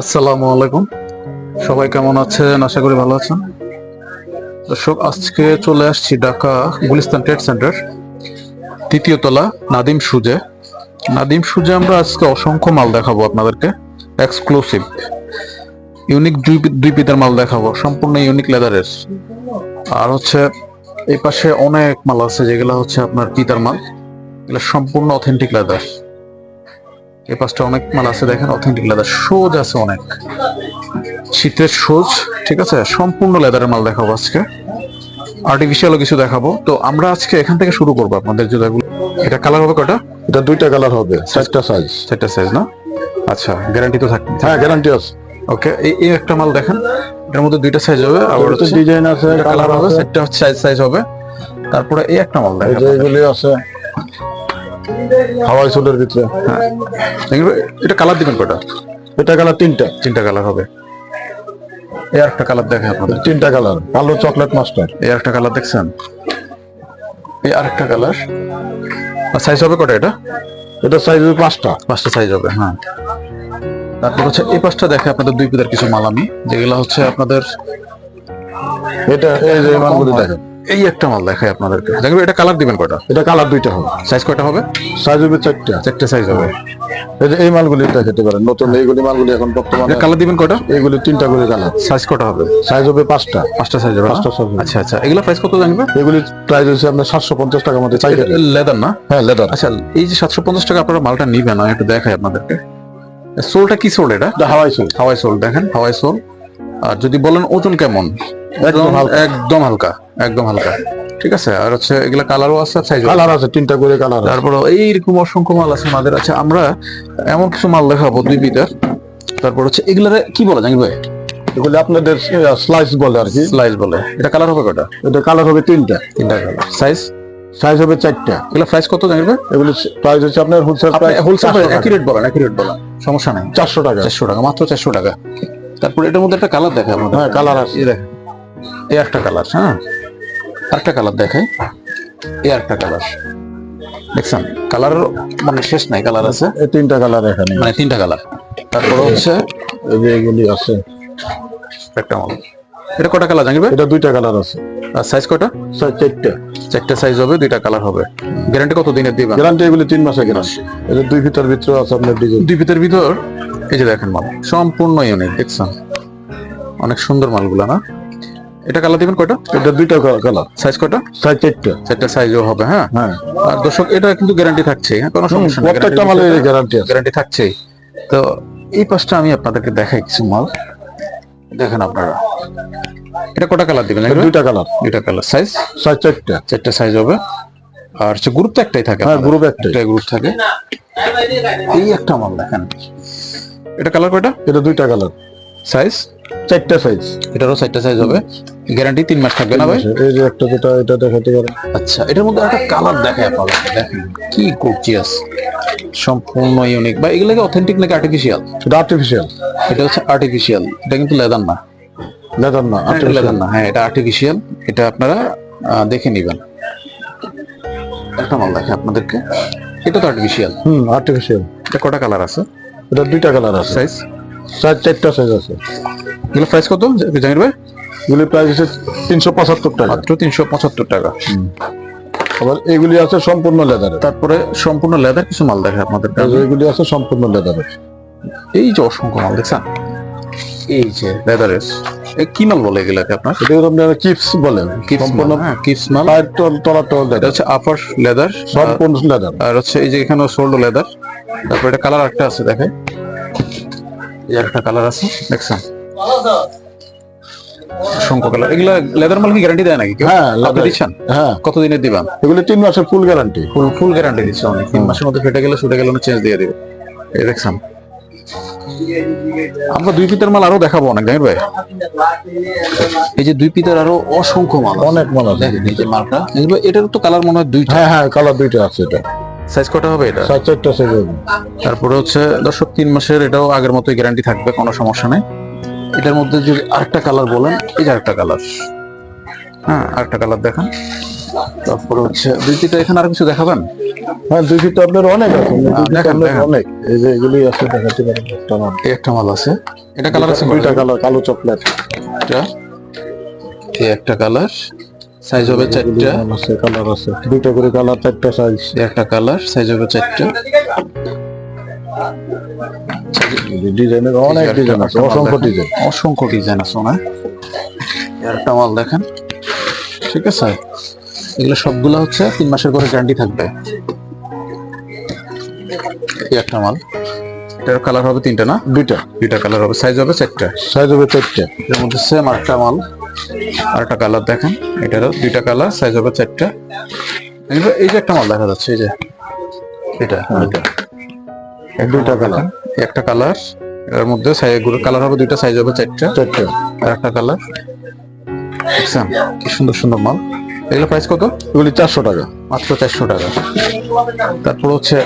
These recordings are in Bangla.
আসসালামু আলাইকুম। সবাই কেমন আছেন? আশা করি ভালো আছেন। দর্শক, আজকে চলে আসছি ঢাকা গুলিস্তান ট্রেড সেন্টার, তৃতীয় তলা, নাদিম সুজে। নাদিম সুজে আমরা আজকে অসংখ্য মাল দেখাবো আপনাদেরকে এক্সক্লুসিভ ইউনিক দুই পিতার মাল দেখাবো, সম্পূর্ণ ইউনিক লেদারের আর হচ্ছে, এই পাশে অনেক মাল আছে যেগুলো হচ্ছে আপনার পিতার মাল। এগুলো সম্পূর্ণ অথেন্টিক লেদার এই পাশটা অনেক মাল আছে দেখেন অথেন্টিক লেদার সোজ আছে অনেক। শীতের সোজ ঠিক আছে? সম্পূর্ণ লেদারের মাল দেখাবো আজকে। আর্টিফিশিয়ালও কিছু দেখাবো। তো আমরা আজকে এখান থেকে শুরু করব আপনাদের জুতাগুলো। এটা কালার হবে কটা এটা দুইটা কালার হবে চারটা সাইজ চারটা সাইজ না? আচ্ছা গ্যারান্টি তো থাকবে। হ্যাঁ গ্যারান্টি আছে। ওকে এই এই একটা মাল দেখেন এটার মধ্যে দুইটা সাইজ হবে আবার হচ্ছে ডিজাইন আছে কালার হবে চারটা সাইজ সাইজ হবে। তারপরে এই একটা মাল দেখেন যে এগুলি আছে। হাওয়াই চুলের ভিতরে। হ্যাঁ। এটা কালার দিবেন কটা এটা কালার তিনটা। তিনটা কালার হবে। এই একটা কালার দেখে আপনাদের। তিনটা কালার। কালো চকলেট মাস্টার। এই আরেকটা কালার দেখছেন? এই আরেকটা কালার। সাইজ হবে কটা এটা? এটা সাইজ হবে পাঁচটা। পাঁচটা সাইজ হবে হ্যাঁ। তারপর হচ্ছে এই পাঁচটা দেখে আপনাদের দুই পিতার কিছু মাল আমি যেগুলো হচ্ছে আপনাদের এটা এই যে মালগুলি দেখেন এই একটা মাল দেখাই আপনাদেরকে। দেখবেন এটা কালার দিবেন কটা এটা কালার দুইটা হবে। সাইজ কটা হবে? সাইজ হবে চারটা। চারটে সাইজ হবে। এই যে এই মালগুলি দেখাতে পারেন। নতুন এইগুলি মালগুলি এখন বর্তমানে কালার দিবেন কটা এইগুলি তিনটা করে কালার সাইজ কটা হবে? সাইজ হবে পাঁচটা। পাঁচটা সাইজ হবে? পাঁচটা size আচ্ছা আচ্ছা। এগুলো প্রাইস কত জানবে? এগুলি প্রাইস হচ্ছে আপনার সাতশো পঞ্চাশ টাকার মধ্যে চাই লেদার না? হ্যাঁ লেদার আচ্ছা এই যে সাতশো পঞ্চাশ টাকা আপনারা মালটা নিবেন আমি একটু দেখাই আপনাদেরকে। সোলটা কি সোল এটা? হাওয়াই চুল হাওয়াই সোল দেখেন হাওয়াই সোল। আর যদি বলেন ওজন কেমন? একদম হালকা। একদম হালকা। ঠিক আছে? আর হচ্ছে এগুলা কালারও আছে সাইজ কালার আছে তিনটা করে কালার তারপর এইরকম অসংখ্য মাল আছে আমাদের আছে আমরা এমন কিছু মাল দেখাবো দুই পিটার তারপর হচ্ছে এগুলারে কি বলে জানি ভাই? এগুলি আপনাদের স্লাইস বলে আর কি। স্লাইস বলে। এটা কালার হবে কটা এটা কালার হবে তিনটা। তিনটা কালার সাইজ সাইজ হবে চারটা। এগুলা প্রাইস কত জানি ভাই? এগুলি প্রাইস হচ্ছে আপনার হোলসেল প্রাইস হোলসেল একই রেট বলেন একই রেট বলেন সমস্যা নাই। চারশো টাকা। চারশো টাকা মাত্র চারশো টাকা। তারপর এটার মধ্যে একটা কালার দেখে আমাদের হ্যাঁ কালার আছে। এই দেখেন। এই একটা কালার হ্যাঁ? আরেকটা কালার দেখাই। এই একটা কালার দেখছেন কালার মানে শেষ নাই কালার আছে। এই তিনটা কালার এখানে। মানে তিনটা কালার তারপরে হচ্ছে যে এগুলি আছে। একটা মাল এটা কটা কালার জানিবে? এটা দুইটা কালার আছে। আর সাইজ কটা সাইজ চারটা। চারটা সাইজ হবে দুইটা কালার হবে। গ্যারান্টি কত দিনের দিবেন গ্যারান্টি এগুলি তিন মাসের গ্যারান্টি এটা দুই ভিতর ভিতরে আছে আপনার ডিজাইন দুই ভিতর ভিতর এই যে দেখেন মাল সম্পূর্ণ ইউনিক দেখছেন? অনেক সুন্দর মালগুলা না? এটা কালার দিবেন কয়টা? এটা দুইটা কালার সাইজ কটা সাইজ চারটা। চারটা সাইজও হবে হ্যাঁ? হ্যাঁ। আর দর্শক এটা কিন্তু গ্যারান্টি থাকছে হ্যাঁ? কোনো সমস্যা নেই প্রত্যেকটা মালের গ্যারান্টি আছে। গ্যারান্টি থাকছেই তো এই পাশটা আমি আপনাদেরকে দেখাই কিছু মাল। দেখেন আপনারা। এটা কটা কালার দিবেন? দুইটা কালার দুইটা কালার সাইজ সাইজ চারটা। চারটা সাইজ হবে। আর হচ্ছে গ্রুপ তো একটাই থাকে হ্যাঁ। গ্রুপ একটাই। একটাই গ্রুপ থাকে। এই একটা মাল দেখেন। এটা কালার কয়টা? এটা দুইটা কালার সাইজ চারটা সাইজ এটারও চারটা সাইজ হবে। গ্যারান্টি তিন মাস থাকবে না ভাই? এই যে একটা যেটা এটা দেখাতে পারেন আচ্ছা এটার মধ্যে একটা কালার দেখে আপনাদের দেখেন কি গর্জিয়াস সম্পূর্ণ ইউনিক বা এগুলো কি অথেন্টিক নাকি আর্টিফিশিয়াল এটা আর্টিফিশিয়াল এটা হচ্ছে আর্টিফিশিয়াল এটা কিন্তু লেদার না। লেদার না লেদার না হ্যাঁ এটা আর্টিফিশিয়াল এটা আপনারা দেখে নিবেন। একটা মাল দেখে আপনাদেরকে। এটা তো আর্টিফিশিয়াল হুম আর্টিফিশিয়াল এটা কটা কালার আছে? এটা দুইটা কালার আছে। সাইজ সাইজ চারটা সাইজ আছে। এগুলো প্রাইস কত জানির ভাই? এগুলি প্রাইস হচ্ছে তিনশো পঁচাত্তর টাকা। মাত্র তিনশো পঁচাত্তর টাকা। আবার এগুলি আছে সম্পূর্ণ লেদারের তারপরে সম্পূর্ণ লেদার কিছু মাল দেখে আপনাদের এগুলি আছে সম্পূর্ণ লেদারের এই যে অসংখ্য মাল দেখছেন? এই যে। লেদারের কি মাল বলে এগুলাকে আপনার? এটা আপনারা কিপস বলেন। সম্পূর্ণ হ্যাঁ কিপস মাল। পায়ের তল তলা তল এটা লেদার হচ্ছে আপার লেদার সম্পূর্ণ লেদার আর হচ্ছে এই যে এখানে সোল্ড লেদার তারপর এটা কালার একটা আছে দেখে এই একটা কালার আছে দেখছেন অসংখ্য কালার এগুলা লেদার মাল কি গ্যারান্টি দেয় নাকি? হ্যাঁ দিচ্ছেন? হ্যাঁ। দিবেন এগুলি তিন মাসের ফুল গ্যারান্টি ফুল ফুল গ্যারান্টি দিচ্ছে অনেক। তিন মাসের মধ্যে ফেটে গেলে ছুটে গেলে চেঞ্জ দিয়ে দিবে। এই দেখছেন। আমরা দুই পিতার মাল আরও দেখাবো অনেক জানির ভাই। এই যে দুই পিতার আরও অসংখ্য মাল অনেক মাল আছে। এই যে মালটা এগুলো এটার তো কালার মনে হয় দুইটা। হ্যাঁ হ্যাঁ কালার দুইটা আছে এটা। সাইজ কটা হবে এটা? সাইজ চারটা সাইজ হবে। তারপরে হচ্ছে দর্শক তিন মাসের এটাও আগের মতোই গ্যারান্টি থাকবে কোনো সমস্যা নেই। এটার মধ্যে যদি আরেকটা কালার বলেন এই যে আরেকটা কালার হ্যাঁ আরেকটা কালার দেখান। তারপরে হচ্ছে দুইটা এখানে আর কিছু দেখাবেন? হ্যাঁ দুই ফিট আপনার অনেক আছে। দেখান, অনেক। এই যে এগুলি আছে দেখাতে পারেন একটা মাল। এই একটা মাল আছে। এটা কালার আছে দুইটা কালার কালো চকলেট। একটা এই একটা কালার সাইজ হবে চারটা। আছে কালার আছে। দুইটা করে কালার চারটা সাইজ একটা কালার সাইজ হবে চারটা। ডিজাইনের অনেক ডিজাইন আছে অসংখ্য ডিজাইন অসংখ্য ডিজাইন আছে না একটা মাল দেখেন। ঠিক আছে? এগুলো সবগুলো হচ্ছে তিন মাসের করে গ্যারান্টি থাকবে। একটা মাল। এটার কালার হবে তিনটা না? দুইটা। দুইটা কালার হবে। সাইজ হবে চারটা। সাইজ হবে চারটা। এর মধ্যে সেম আরেকটা মাল। আরেকটা কালার দেখেন এটারও দুইটা কালার সাইজ হবে চারটা। এই যে একটা মাল দেখা যাচ্ছে এই যে এটা এটা দুইটা কালার একটা কালারের মধ্যে কালার হবে দুইটা সাইজ হবে চারটা। চারটা। আর একটা কালার দেখছেন কি সুন্দর সুন্দর মাল। এগুলো প্রাইস কত? এগুলি চারশো টাকা। মাত্র চারশো টাকা। তারপর হচ্ছে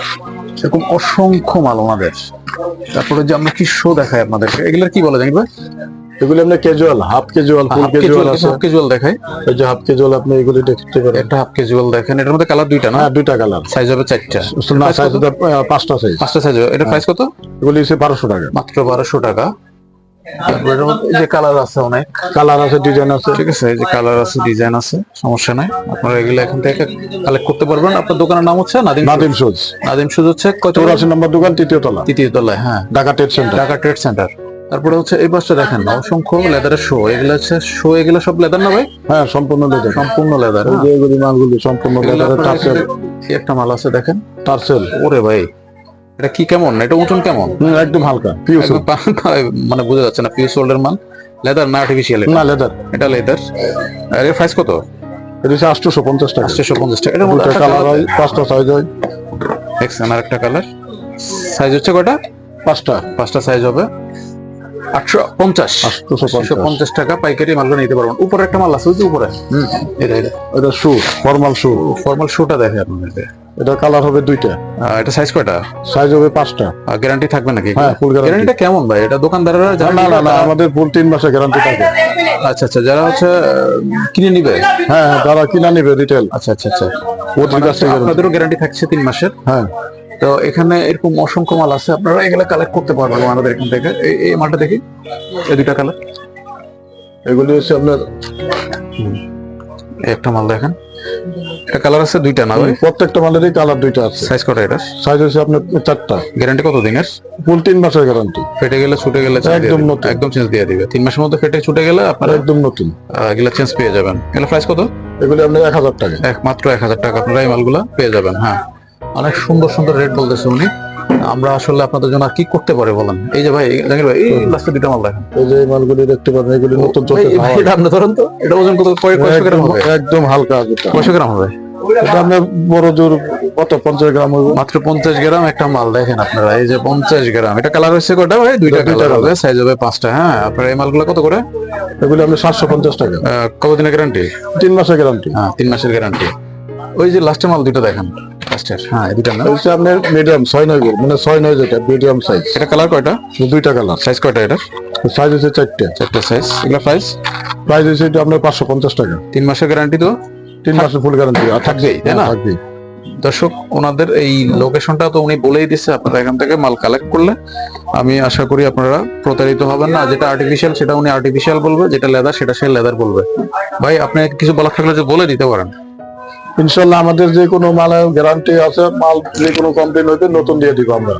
এরকম অসংখ্য মাল ওনাদের। তারপরে যে আমরা কি শো দেখাই আপনাদেরকে এগুলোর কি বলে জানবে এগুলি আপনার casual half casual full casual আছে। হাফ কেজুয়াল দেখাই। এই যে হাফ ক্যাজুয়াল আপনি এগুলি দেখতে পারেন। একটা হাফ কেজুয়াল দেখেন। এটার মধ্যে কালার দুইটা না? হ্যাঁ দুইটা কালার সাইজ হবে চারটা। না সাইজ কত? পাঁচটা সাইজ পাঁচটা সাইজ হবে। এটা প্রাইস কত? এগুলি হচ্ছে বারোশো টাকা। মাত্র বারোশো টাকা। যে কালার আছে অনেক। কালার আছে ডিজাইন আছে। ঠিক আছে এই যে কালার আছে ডিজাইন আছে সমস্যা নাই। আপনারা এগুলো এখান থেকে কালেক্ট করতে পারবেন। আপনার দোকানের নাম হচ্ছে নাদিম নাদিম সুজ। নাদিম সুজ হচ্ছে কত? নম্বর দোকান তৃতীয় তলা। তৃতীয় তলায় হ্যাঁ। Dhaka trade centre Dhaka trade centre তারপরে হচ্ছে এই পাশটা দেখেন না অসংখ্য লেদারের শো এগুলো হচ্ছে শো এগুলো সব লেদার না ভাই? হ্যাঁ সম্পূর্ণ লেদার সম্পূর্ণ লেদার এই যে এগুলি মালগুলি সম্পূর্ণ লেদারের টার্সেল একটা মাল আছে দেখেন। টার্সেল ওরে ভাই এটা কি কেমন? এটা ওজন কেমন? একদম হালকা পিউস একদম পা- পা- মানে বোঝা যাচ্ছে না পিউ সোল্ডার মাল। লেদার না আর্টিফিশিয়াল না লেদার এটা লেদার আর এর প্রাইস কত? এটা হচ্ছে আটশোশো পঞ্চাশ টাকা। আটশো পঞ্চাশ টাকা। এটা মধ্যে দুটা কালার হয় পাঁচটা সাইজ হয়। দেখছেন আর একটা কালার সাইজ হচ্ছে কয়টা? পাঁচটা। পাঁচটা সাইজ হবে। আটশো পঞ্চাশ। আটশো পঞ্চাশ। টাকা পাইকারি মালগুলো নিতে পারবেন। উপরে একটা মাল আছে উপরে। হুম। এটা এটা। এটা শু ফর্মাল শু। ফর্মাল শুটা দেখে আপনাদেরকে এটা। কালার হবে দুইটা। এটা সাইজ কয়টা? সাইজ হবে পাঁচটা। গ্যারান্টি থাকবে নাকি হ্যাঁ ফুল গ্যারান্টি গ্যারান্টিটা কেমন ভাই? এটা দোকানদাররা যারা না না আমাদের ফুল তিন মাসে গ্যারান্টি থাকে। আচ্ছা আচ্ছা যারা হচ্ছে কিনে নিবে? হ্যাঁ হ্যাঁ, যারা কিনা নিবে রিটেল আচ্ছা আচ্ছা আচ্ছা। ওদের কাছ। আপনাদেরও গ্যারান্টি থাকছে তিন মাসের? হ্যাঁ। তো এখানে এরকম অসংখ্য মাল আছে। আপনারা এগুলো কালেক্ট করতে পারবেন আমাদের এখান থেকে। এই- মালটা দেখি। এই দুইটা কালার এগুলি হচ্ছে আপনার একটা মাল দেখেন। এটা কালার আছে দুইটা না প্রত্যেকটা মালেরই কালার দুইটা আছে। সাইজ কটা এটা সাইজ হচ্ছে আপনার চারটা। গ্যারান্টি কত দিনের ফুল তিন মাসের গ্যারান্টি ফেটে গেলে ছুটে গেলে একদম নতুন। একদম চেঞ্জ দিয়ে দিবে। তিন মাসের মধ্যে ফেটে ছুটে গেলে আপনারা একদম নতুন। এগুলো চেঞ্জ পেয়ে যাবেন। এগুলো প্রাইস কত? এগুলি আপনার এক হাজার টাকা। এক মাত্র এক হাজার টাকা আপনারা এই মালগুলো পেয়ে যাবেন হ্যাঁ। অনেক সুন্দর সুন্দর রেট বলতেছে উনি। আমরা আসলে আপনাদের জন্য কি করতে পারে বলেন? এই যে ভাই জাহাঙ্গীর ভাই এই লাস্টে দুটো মাল দেখেন। এই যে মালগুলি দেখতে পারেন এগুলি নতুন ভাই, এটা আপনি ধরেন তো। এটা ওজন কত? কয় কয়শো গ্রাম হবে? একদম হালকা যেটা কয়শো গ্রাম হবে? এটা আপনার বড় জোর কত? পঞ্চাশ গ্রাম হবে। মাত্র পঞ্চাশ গ্রাম একটা মাল দেখেন আপনারা। এই যে পঞ্চাশ গ্রাম। এটা কালার হচ্ছে কয়টা ভাই? দুইটা কালার হবে। সাইজ হবে পাঁচটা হ্যাঁ? আপনারা এই মালগুলো কত করে? এগুলো আপনার সাতশো পঞ্চাশ টাকা। কতদিনের গ্যারান্টি তিন মাসের গ্যারান্টি হ্যাঁ তিন মাসের গ্যারান্টি ওই যে লাস্টের মাল দুটো দেখেন। লাস্টের হ্যাঁ দুটা না? হচ্ছে আপনার মিডিয়াম ছয় নয় মানে ছয় নয় যেটা মিডিয়াম সাইজ এটা কালার কয়টা? দুইটা কালার সাইজ কয়টা এটা সাইজ হচ্ছে চারটে। চারটা সাইজ এগুলো প্রাইস প্রাইস হচ্ছে এটা আপনার পাঁচশো পঞ্চাশ টাকা। তিন মাসের গ্যারান্টি তো? তিন মাসের ফুল গ্যারান্টি আর থাকবেই, তাই না? থাকবেই। দর্শক ওনাদের এই লোকেশনটা তো উনি বলেই দিচ্ছে আপনারা এখান থেকে মাল কালেক্ট করলে। আমি আশা করি আপনারা প্রতারিত হবেন না। যেটা আর্টিফিশিয়াল সেটা উনি আর্টিফিশিয়াল বলবে যেটা লেদার সেটা সে লেদার বলবে। ভাই আপনি কিছু বলার থাকলে যে বলে দিতে পারেন। ইনশাল্লাহ আমাদের যে কোনো মালের গ্যারান্টি আছে, মাল যে কোনো কমপ্লেন হইতে নতুন দিয়ে দিব আমরা।